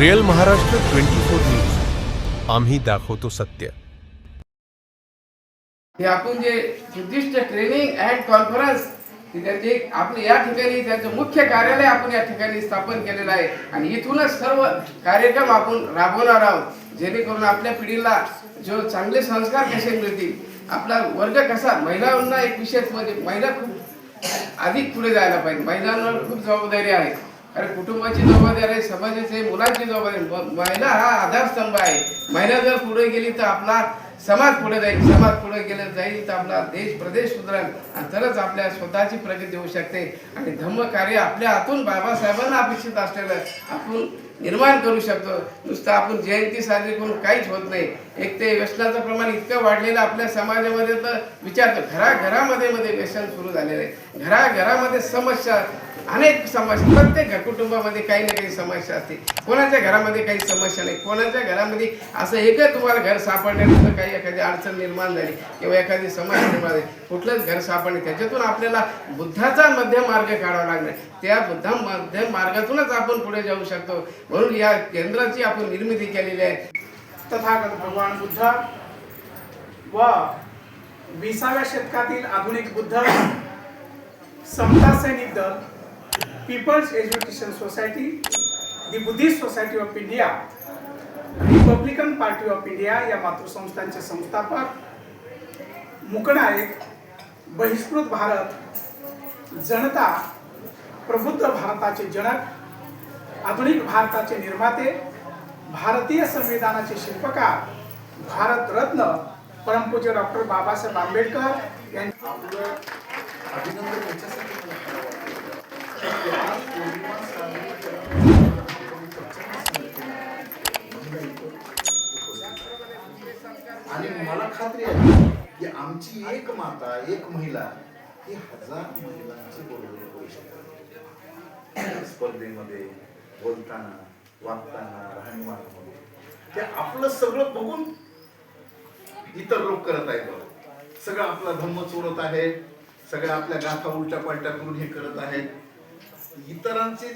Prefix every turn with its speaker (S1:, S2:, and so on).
S1: Real Maharashtra twenty four news आम्ही दाखवतो सत्य.
S2: हे आपण जे उद्दिष्ट ट्रेनिंग अँड कॉन्फरन्स त्याचे त्यांची या ठिकाणी त्याचं मुख्य कार्यालय आपण या ठिकाणी स्थापन केलेलं आहे. आणि इथूनच सर्व कार्यक्रम आपण राबवणार आहोत. जेणेकरून आपल्या पिढीला जो चांगले संस्कार कसे मिळतील आपला वर्ग कसा महिलांना एक विशेष म्हणजे महिला खूप अधिक पुढे जायला पाहिजे. महिलांवर खूप जबाबदारी आहे. कारण कुटुंबाची जबाबदारी आहे समाजाची आहे, मुलांची जबाबदारी महिला हा आधारस्तंभ आहे. महिला जर पुढे गेली तर आपला समाज पुढे जाईल समाज पुढे गेलं जाईल तर आपला देश प्रदेश सुधारेल. आणि तरच आपल्या स्वतःची प्रगती होऊ शकते. आणि धम्म कार्य आपल्या हातून बाबासाहेबांना अपेक्षित असलेलं आपण निर्माण करू शकतो. नुसतं आपण जयंती साजरी करून काहीच होत नाही. एक ते व्यसनाचं प्रमाण इतकं वाढलेलं आपल्या समाजामध्ये तर विचारतो घराघरामध्ये मध्ये व्यसन सुरू झालेलं आहे. घराघरामध्ये समस्या अनेक समस्या प्रत्येक घर- कुटुंबामध्ये काही ना काही समस्या असते. कोणाच्या घरामध्ये काही समस्या नाही. कोणाच्या घरामध्ये असं एकच तुम्हाला घर सापडल्यानंतर काही एखादी अडचण निर्माण झाली किंवा एखादी समस्या निर्माण झाली कुठलंच घर सापडणे त्याच्यातून आपल्याला बुद्धाचा मध्य मार्ग काढावा लागणार त्या बुद्धा मध्य मार्गातूनच आपण पुढे जाऊ शकतो. म्हणून या केंद्राची आपण निर्मिती केलेली आहे.
S3: तथागत भगवान बुद्ध व विसाव्या शतकातील आधुनिक Buddha Samata Sainik Dal people's education society the Buddhist society of India Republican party of India या मातृसंस्थांचे संस्थापक मुकनायक बहिष्कृत भारत जनता प्रबुद्ध भारताचे जनक आधुनिक भारताचे निर्माते भारतीय संविधानाचे शिल्पकार भारतरत्न परमपूज्य डॉक्टर बाबासाहेब आंबेडकर यांचे
S4: अभिनंदन खात्री आहे की आमची एक माता एक महिला ही हजार महिलांची बोलणी करू शकते स्पर्धेमध्ये बोलताना वागताना राहणीमानामध्ये. ते आपलं सगळं बघून इतर लोक करत आहेत बघा. सगळं आपला धम्म चोरत आहे सगळ्या आपल्या गाथा उलट्या पालट्या करून हे करत आहेत. इतरांचे